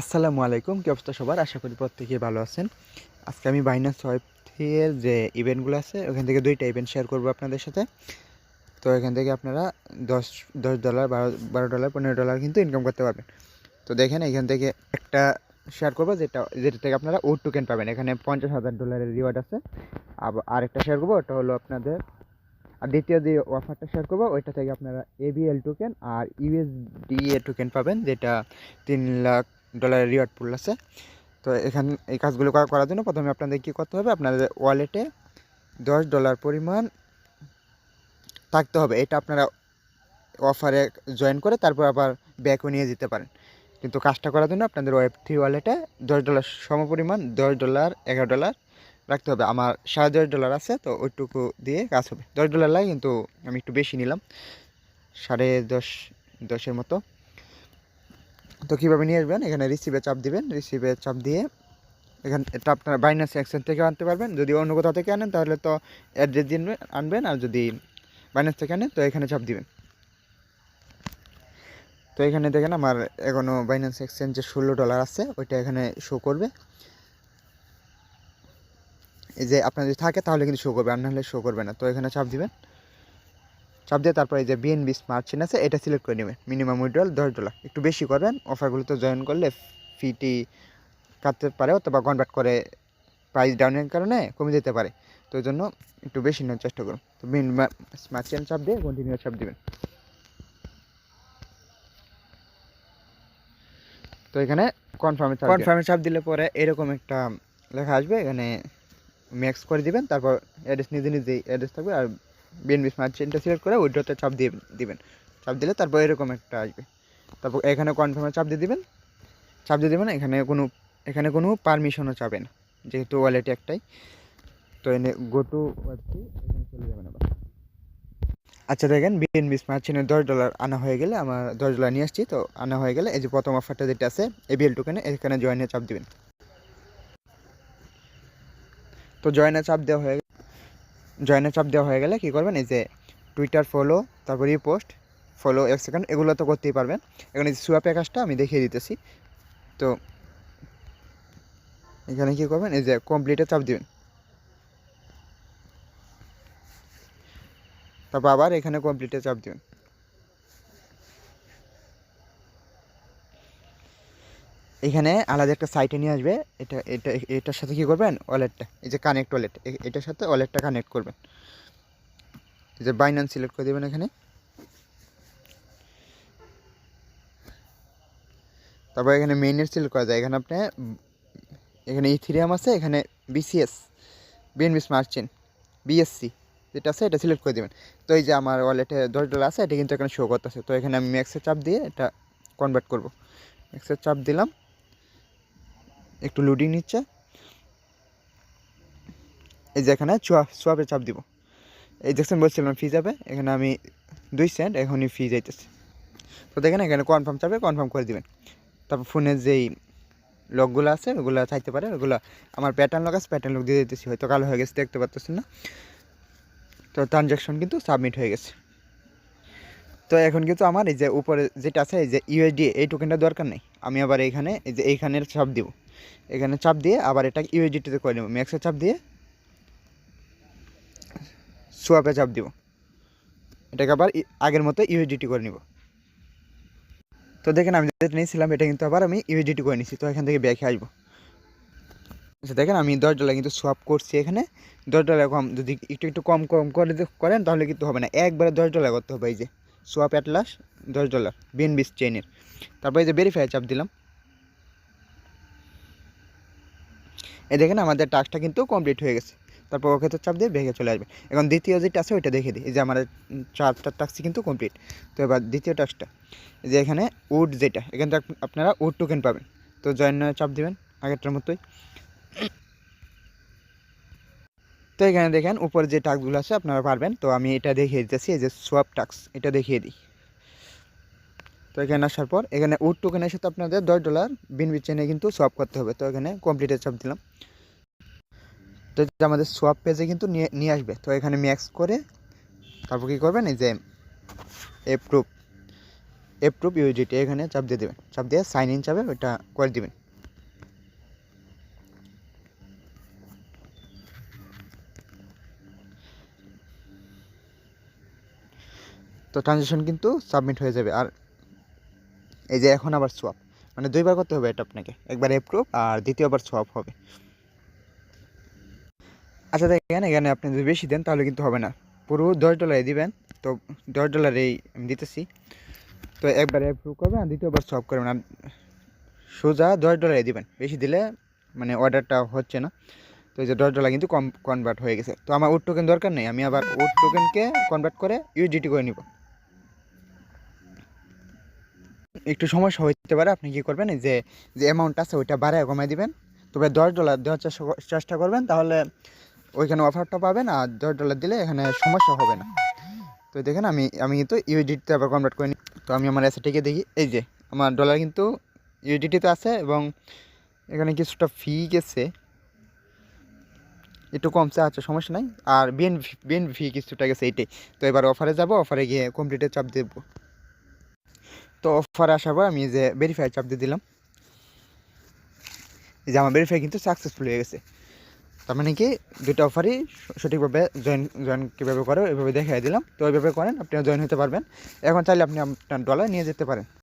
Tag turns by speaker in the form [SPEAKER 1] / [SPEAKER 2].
[SPEAKER 1] আসসালামু আলাইকুম, কি অবস্থা সবার? আশা করি প্রত্যেকেই ভালো আছেন। আজকে আমি বাইনাস ওয়েব এর যে ইভেন্টগুলো আছে, ওখান থেকে দুইটা ইভেন্ট শেয়ার করব আপনাদের সাথে। তো এখান থেকে আপনারা দশ দশ ডলার বারো বারো ডলার পনেরো ডলার কিন্তু ইনকাম করতে পারবেন। তো দেখেন, এখান থেকে একটা শেয়ার করব, যেটা যেটা থেকে আপনারা ওট টোকেন পাবেন। এখানে পঞ্চাশ হাজার ডলারের রিওয়ার্ড আছে। আবার আরেকটা শেয়ার করব, ওটা হলো আপনাদের, আর দ্বিতীয় যে অফারটা শেয়ার করব, ওইটা থেকে আপনারা এবিএল টোকেন আর ইউএসডিএ টোকেন পাবেন, যেটা তিন লাখ ডলারের রিওয়ার্ড পুল আছে। তো এখান, এই কাজগুলো করা- করার জন্য প্রথমে আপনাদের কী করতে হবে? আপনাদের ওয়ালেটে দশ ডলার পরিমাণ থাকতে হবে। এটা আপনারা অফারে জয়েন করে তারপর আবার ব্যাকও নিয়ে যেতে পারেন। কিন্তু কাজটা করার জন্য আপনাদের ওয়েব থ্রি ওয়ালেটে দশ ডলার সমপরিমাণ দশ ডলার এগারো ডলার রাখতে হবে। আমার সাড়ে দশ ডলার আছে, তো ওইটুকু দিয়ে কাজ হবে। দশ ডলার লাগে, কিন্তু আমি একটু বেশি নিলাম। সাড়ে দশ, দশের মতো। তো কীভাবে নিয়ে আসবেন? এখানে রিসিভে চাপ দিবেন রিসিভে চাপ দিয়ে এখান, এটা আপনারা বাইনাস এক্সচেঞ্জ থেকে আনতে পারবেন। যদি অন্য কোথাও থেকে আনেন, তাহলে তো অ্যাড্রেস দিয়ে আনবেন আর যদি বাইনাস থেকে আনেন, তো এখানে চাপ দিবেন। তো এখানে দেখেন আমার এখনও বাইন্যান্স এক্সচেঞ্জে ষোলো ডলার আছে, ওইটা এখানে শো করবে। এই যে আপনার যদি থাকে, তাহলে কিন্তু শো করবে, আর নাহলে শো করবে না। তো এখানে চাপ দিবেন। চাপ দিয়ে তারপরে যে বিএনবি স্মার্ট চেন আছে, এটা সিলেক্ট করে নেবেন মিনিমাম উইড্রল দশ ডলার একটু বেশি করবেন অফারগুলোতে জয়েন করলে ফিটি কাটতে পারে, অথবা কনভার্ট করে প্রাইস ডাউনের কারণে কমে যেতে পারে। তো জন্য একটু বেশি নেওয়ার চেষ্টা করুন। তো বিন স্মার্ট চেন চাপ দিয়ে কন্টিনিউ চাপ দিবেন। তো এখানে কনফার্মে কনফার্মে চাপ দিলে পরে এরকম একটা লেখা আসবে, এখানে ম্যাক্স করে দিবেন, তারপর অ্যাড্রেস নিজে নিজেই অ্যাড্রেস থাকবে, আর বিএনবি স্মার্ট চেনটা সিলেক্ট করে উইড্রোতে চাপ দিয়ে দিবেন। চাপ দিলে তারপর এরকম একটা আসবে। তারপর এখানে কনফার্মে চাপ দিয়ে দিবেন। চাপ দিয়ে দেবেন, এখানে কোনো এখানে কোনো পারমিশনও চাবে না, যেহেতু ওয়ালেট একটাই। তো এনে গো টু ওয়েবটি এখানে চলে যাবেন আবার। আচ্ছা দেখেন বিএনবি স্মার্ট চেনের দশ ডলার আনা হয়ে গেলে আমার দশ ডলার নিয়ে আসছি। তো আনা হয়ে গেলে এই যে প্রথম অফারটা যেটা আছে এবিএল টোকেনে এখানে জয়েনে চাপ দিবেন। তো জয়েনে চাপ দেওয়া হয়ে জয়েনে চাপ দেওয়া হয়ে গেলে কী করবেন? এই যে টুইটার ফলো তারপর পোস্ট ফলো এক সেকেন্ড এগুলো তো করতেই পারবেন। এখানে যে সুয়াপে কাজটা আমি দেখিয়ে দিতেছি। তো এখানে কী করবেন? এই যে কমপ্লিটে চাপ দিবেন। তারপর আবার এখানে কমপ্লিটে চাপ দিবেন। এখানে আলাদা একটা সাইটে নিয়ে আসবে। এটা এটা, এটার সাথে কী করবেন? ওয়ালেটটা এই যে কানেক্ট ওয়ালেট এটার সাথে ওয়ালেটটা কানেক্ট করবেন। এই যে বাইন্যান্স সিলেক্ট করে দেবেন এখানে। তারপর এখানে মেইনের সিলেক্ট করা যায়। এখানে আপনি, এখানে ইথিরিয়াম আছে, এখানে BCS BNB smart chain BSC যেটা আছে, এটা সিলেক্ট করে দেবেন। তো এই যে আমার ওয়ালেটে দশ ডলার আছে, এটা কিন্তু এখানে শো করতেছে। তো এখানে আমি ম্যাক্সের চাপ দিয়ে এটা কনভার্ট করব। ম্যাক্সের চাপ দিলাম। একটু লোডিং নিচ্ছে। এই যে এখানে সোয়াপ সোয়াপে চাপ দিব। এই দেখছেন, বলছিলাম ফি যাবে, এখানে আমি দুই সেন্ট এখনই ফি যাইতেছে। তো দেখেন, এখানে কনফার্ম চাপে কনফার্ম করে দিবেন। তারপর ফোনের যেই লকগুলো আছে, ওগুলো চাইতে পারে ওগুলো আমার প্যাটার্ন লক আছে প্যাটার্ন লক দিয়ে দিতেছি, হয়তো কালো হয়ে গেছে, দেখতে পাচ্ছেন না। তো ট্রানজ্যাকশন কিন্তু সাবমিট হয়ে গেছে। তো এখন কিন্তু আমার এই যে উপরে যেটা আছে, এই যে ইউএসডি এই টোকেনটা দরকার নেই। আমি আবার এইখানে, এই যে এইখানের চাপ দিব। এখানে চাপ দিয়ে আবার এটা ইউএসডিটিতে করে নেব। ম্যাক্সে চাপ দিয়ে সোয়াপে চাপ দিব। এটাকে আবার আগের মতো ইউএসডিটি করে নিব। তো দেখেন আমি যেটা নিয়েছিলাম, এটা কিন্তু আবার আমি ইউএসডিটি করে নিছি তো এখান থেকে ব্যাকে আসব। আচ্ছা দেখেন আমি দশ ডলার কিন্তু সোয়াপ করছি এখানে। দশ ডলার কম, যদি একটু একটু কম কম করে করেন, তাহলে কিন্তু হবে না। একবারে দশ ডলার করতে হবে এই যে। সোয়াপ অ্যাটলাস দশ ডলার বিএনবিস চেনের তারপর এই যে ভেরিফাই চাপ দিলাম। এই দেখেন আমাদের টাস্কটা কিন্তু কমপ্লিট হয়ে গেছে। তারপর ওকে তো চাপ দিয়ে ভেঙে চলে আসবে। এখন দ্বিতীয় যেটা আছে ওইটা দেখে দিই। এই যে আমাদের চারটা টাস্কই কিন্তু কমপ্লিট তো এবার দ্বিতীয় টাস্কটা যে এখানে উড যেটা, এখান থেকে আপনারা উড টোকেন পাবেন। তো জয়েন চাপ দিবেন, আগেরটার মতোই। তো এখানে দেখেন, উপরে যে টাস্কগুলো আছে, আপনারা পারবেন। তো আমি এটা দেখিয়ে দিতেছি, এই যে সোয়াপ টাস্ক এটা দেখিয়ে দিই। তো এখানে আসার পর, এখানে উড টোকেনের সাথে আপনাদের দশ ডলার বিনবি চেনে কিন্তু সোয়াপ করতে হবে। তো এখানে কমপ্লিটের চাপ দিলাম। তো আমাদের সোয়াপ পেজে কিন্তু নিয়ে নিয়ে আসবে। তো এখানে ম্যাক্স করে তারপর কী করবেন? এই যে এপ্রুভ এপ্রুভ ইউজিটি এখানে চাপ দিয়ে দেবেন। চাপ দিয়ে সাইন ইন চাপে ওইটা করে দিবেন। তো ট্রানজেকশন কিন্তু সাবমিট হয়ে যাবে। আর এই যে এখন আবার সোয়াপ মানে দুইবার করতে হবে এটা আপনাকে। একবার অ্যাপ্রুভ আর দ্বিতীয়বার সোয়াপ হবে। আচ্ছা দেখেন এখানে আপনি যদি বেশি দেন তাহলে কিন্তু হবে না। পুরো দশ ডলারে দিবেন। তো দশ ডলারেই আমি দিতেছি। তো একবার অ্যাপ্রুভ করবেন আর দ্বিতীয়বার সোয়াপ করবেন। আর সোজা দশ ডলারে দিবেন। বেশি দিলে মানে অর্ডারটা হচ্ছে না। তো এই যে দশ ডলার কিন্তু কম কনভার্ট হয়ে গেছে। তো আমার উড টোকেন দরকার নেই। আমি আবার উড টোকেনকে কনভার্ট করে ইউজিটি করে নিব। একটু সমস্যা হতে পারে, আপনি কী করবেন যে যে অ্যামাউন্ট আছে ওইটা বাড়ায় কমাই দিবেন। তবে দশ ডলার দেওয়ার চেষ্টা করবেন, তাহলে ওইখানে অফারটা পাবেন আর দশ ডলার দিলে এখানে সমস্যা হবে না। তো দেখেন আমি আমি কিন্তু ইউডিটিতে আবার কনভার্ট করে নিই তো আমি আমার অ্যাসেটিকে দেখি, এই যে, আমার ডলার কিন্তু ইউডিটিতে আছে এবং এখানে কিছুটা ফি গেছে। একটু কমছে আচ্ছা সমস্যা নাই। আর বিএন বিএন ফি কিছুটা গেছে, এইটাই। তো এবার অফারে যাব অফারে গিয়ে কমপ্লিটে চাপ দেবো। তো অফার আসার পর আমি যে ভেরিফাই চাপ দিয়ে দিলাম। এই যে আমার ভেরিফাই কিন্তু সাকসেসফুল হয়ে গেছে। তার মানে কি দুটো অফারই সঠিকভাবে জয়েন জয়েন কীভাবে করো, এভাবে দেখাই দিলাম। তো ওইভাবে করেন আপনি জয়েন হতে পারবেন। এখন চাইলে আপনি আপনার ডলার নিয়ে যেতে পারেন।